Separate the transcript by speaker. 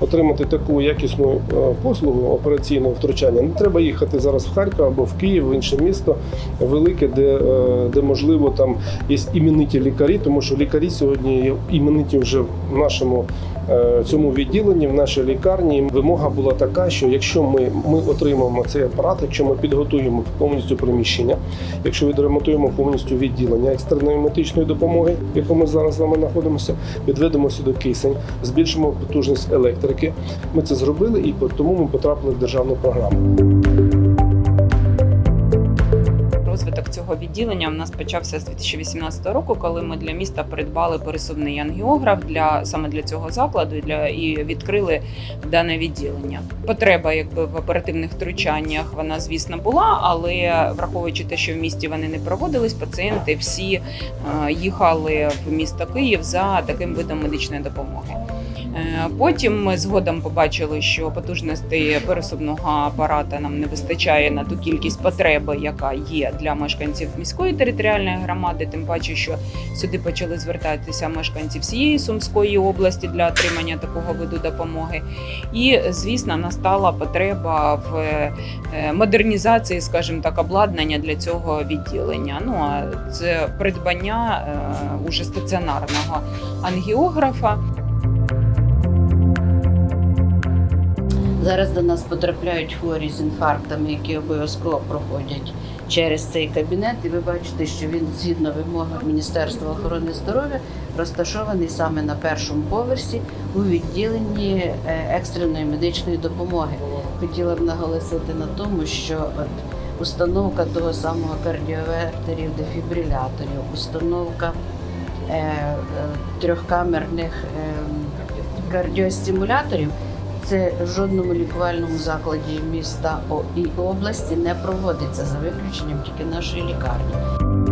Speaker 1: отримати таку якісну е, послугу операційного втручання, не треба їхати зараз в Харків або в Київ, в інше місто велике, де, е, де можливо там є імениті лікарі, тому що лікарі сьогодні є імениті вже в нашому цьому відділенні, в нашій лікарні. Вимога була така, що якщо ми, ми отримаємо цей апарат, якщо ми підготуємо повністю приміщення, якщо відремонтуємо повністю відділення екстреної медичної допомоги, в якому зараз з вами знаходимося, відведемо сюди кисень, збільшимо потужність електрики. Ми це зробили і тому ми потрапили в державну програму.
Speaker 2: Розвиток відділення в нас почався з 2018 року, коли ми для міста придбали пересувний ангіограф для саме для цього закладу і для і відкрили дане відділення. Потреба, якби в оперативних втручаннях, вона звісно була, але враховуючи те, що в місті вони не проводились, пацієнти всі е, їхали в місто Київ за таким видом медичної допомоги. Е, Потім ми згодом побачили, що потужностей пересувного апарата нам не вистачає на ту кількість потреби, яка є для мешканців міської територіальної громади. Тим паче, що сюди почали звертатися мешканці всієї Сумської області для отримання такого виду допомоги. І звісно, настала потреба в е, модернізації, скажімо так, обладнання для цього відділення. Ну а це придбання е, уже стаціонарного ангіографа.
Speaker 3: Зараз до нас потрапляють хворі з інфарктами, які обов'язково проходять через цей кабінет. І ви бачите, що він згідно вимог Міністерства охорони здоров'я розташований саме на першому поверсі у відділенні е, екстреної медичної допомоги. Хотіла б наголосити на тому, що установка того самого кардіовертерів, дефібриляторів, установка е, е, трьохкамерних е, кардіостимуляторів це в жодному лікувальному закладі міста і області не проводиться за виключенням тільки нашої лікарні.